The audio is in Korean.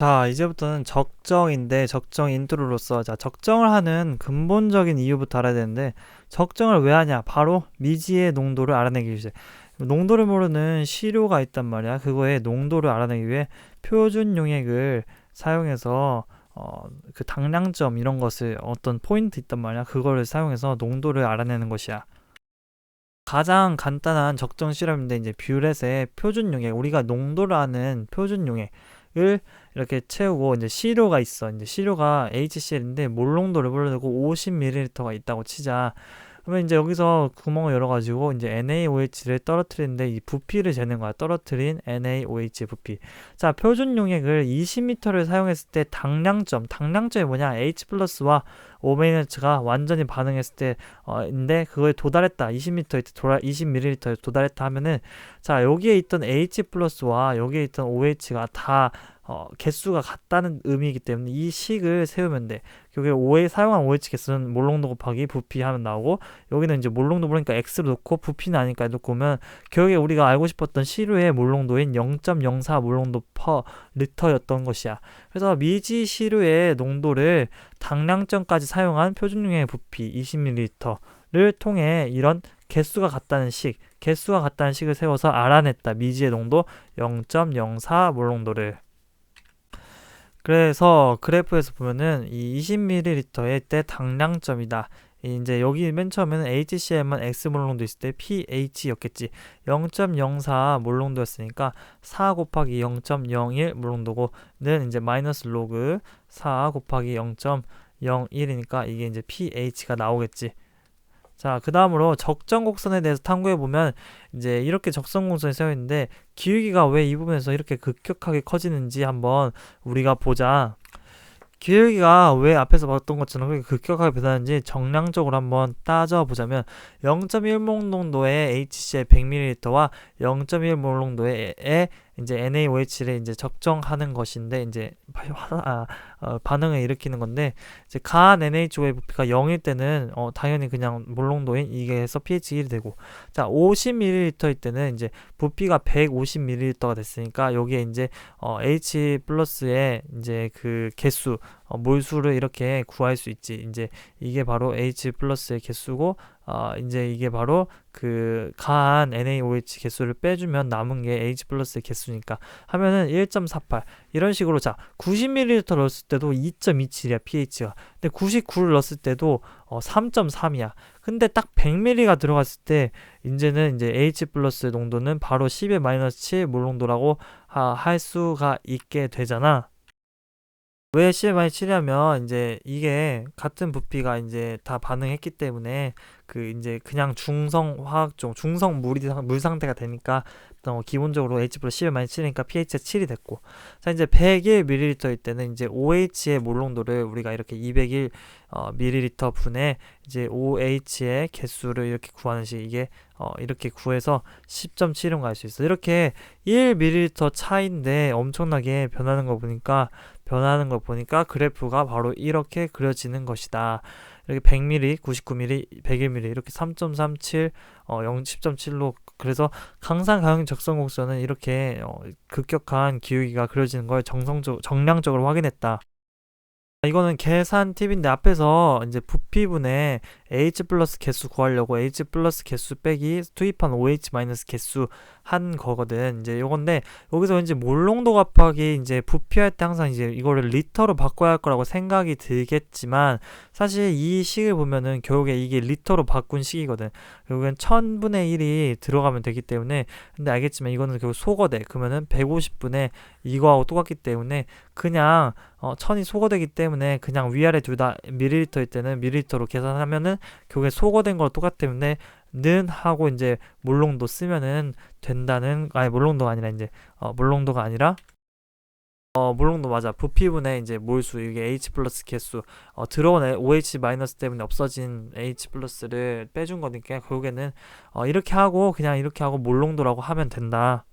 자, 이제부터는 적정인데 적정 인트로로서 자, 적정을 하는 근본적인 이유부터 알아야 되는데 적정을 왜 하냐? 바로 미지의 농도를 알아내기 위해. 농도를 모르는 시료가 있단 말이야. 그거의 농도를 알아내기 위해 표준 용액을 사용해서 어, 그 당량점 이런 것을 어떤 포인트 있단 말이야. 그거를 사용해서 농도를 알아내는 것이야. 가장 간단한 적정 실험인데 이제 뷰렛의 표준 용액, 우리가 농도를 아는 표준 용액 을 이렇게 채우고 이제 시료가 있어. 이제 시료가 HCl인데 몰농도를 불러내고 50ml가 있다고 치자. 그러면 이제 여기서 구멍을 열어가지고 이제 NaOH를 떨어뜨리는데 이 부피를 재는 거야. 떨어뜨린 NaOH 부피. 자, 표준 용액을 20m를 사용했을 때 당량점, 당량점이 뭐냐? H 플러스와 오메이너츠가 완전히 반응했을 때, 어, 인데 그거에 도달했다. 20m 에 도달, 20ml에 도달했다 하면은, 자, 여기에 있던 H 플러스와 여기에 있던 OH가 다 어, 개수가 같다는 의미이기 때문에 이 식을 세우면 돼. 여기 OA 사용한 OH 개수는 몰롱도 곱하기 부피 하면 나오고 여기는 이제 몰롱도 모르니까 X로 놓고 부피는 아니까 놓고 오면 결국에 우리가 알고 싶었던 시루의 몰롱도인 0.04 몰롱도 퍼 리터였던 것이야. 그래서 미지 시루의 농도를 당량점까지 사용한 표준용의 부피 20ml를 통해 이런 개수가 같다는 식, 개수가 같다는 식을 세워서 알아냈다. 미지의 농도 0.04 몰롱도를. 그래서 그래프에서 보면은 이 20ml의 때 당량점이다. 이제 여기 맨 처음에는 HCl만 X 몰롱도 있을 때 pH였겠지. 0.04 몰롱도였으니까 4 곱하기 0.01 몰롱도고는 이제 마이너스 로그 4 곱하기 0.01이니까 이게 이제 pH가 나오겠지. 자, 그 다음으로 적정 곡선에 대해서 탐구해 보면 이제 이렇게 적정 곡선이 세워 있는데 기울기가 왜 이 부분에서 이렇게 급격하게 커지는지 한번 우리가 보자. 기울기가 왜 앞에서 봤던 것처럼 그렇게 급격하게 변하는지 정량적으로 한번 따져보자면 0.1몰 농도의 HCl 100ml와 0.1몰 농도의 이제 NaOH를 이제 적정하는 것인데 이제 아, 어, 반응을 일으키는 건데 이제 간 NaO의 부피가 0일 때는 어, 당연히 그냥 몰농도인 이게 해서 pH 1이 되고 자 50ml일 때는 이제 부피가 150ml가 됐으니까 여기에 이제 어, H 플러스의 이제 그 개수 어, 몰수를 이렇게 구할 수 있지. 이제 이게 바로 H 플러스의 개수고 어, 이제 이게 바로 그 가한 NaOH 개수를 빼주면 남은 게 H 플러스의 개수니까 하면은 1.48 이런 식으로 자 90ml 넣었을 때도 2.27이야 pH가. 근데 99를 넣었을 때도 어, 3.3이야. 근데 딱 100ml가 들어갔을 때 이제는 이제 H 플러스 농도는 바로 10의 마이너스 7 몰 농도라고 하, 할 수가 있게 되잖아 왜 CMI 7이냐면 이제 이게 같은 부피가 이제 다 반응했기 때문에 그 이제 그냥 중성 화학종 중성 물이 물 상태가 되니까 어 기본적으로 H 플러스 10을 많이 치니까 pH가 7이 됐고. 자 이제 101ml일 때는 이제 OH의 몰농도를 우리가 이렇게 201 어, ml 분의 이제 OH의 개수를 이렇게 구하는 식 이게 어, 이렇게 구해서 10.7은 갈 수 있어 이렇게 1ml 차인데 엄청나게 변하는 거 보니까 변하는 걸 보니까 그래프가 바로 이렇게 그려지는 것이다. 이렇게 100mm, 99mm, 101mm 이렇게 3.37, 어, 0, 10.7로 그래서 강산 가용 적성 곡선은 이렇게 어, 급격한 기울기가 그려지는 걸 정성적 정량적으로 확인했다. 이거는 계산 팁인데 앞에서 이제 부피분의 H 플러스 개수 구하려고 H 플러스 개수 빼기 투입한 OH 마이너스 개수 한 거거든. 이제 요건데 여기서 왠지 몰농도 곱하기 이제 부피할 때 항상 이제 이거를 리터로 바꿔야 할 거라고 생각이 들겠지만 사실 이 식을 보면은 결국에 이게 리터로 바꾼 식이거든. 결국엔 1000분의 1이 들어가면 되기 때문에 근데 알겠지만 이거는 결국 소거돼. 그러면은 150분의 이거하고 똑같기 때문에 그냥 어, 천이 소거되기 때문에 그냥 위아래 둘 다 밀리리터일 때는 밀리리터로 계산하면은 결국에 소거된 거랑 똑같기 때문에 는 하고 이제 몰롱도 쓰면은 된다는 아니 몰롱도가 아니라 이제 어, 몰롱도가 아니라 어 몰롱도 맞아 부피분의 이제 몰수 이게 H 플러스 개수 어 들어온 OH 마이너스 때문에 없어진 H 플러스를 빼준 거니까 결국에는 어 이렇게 하고 그냥 이렇게 하고 몰롱도라고 하면 된다.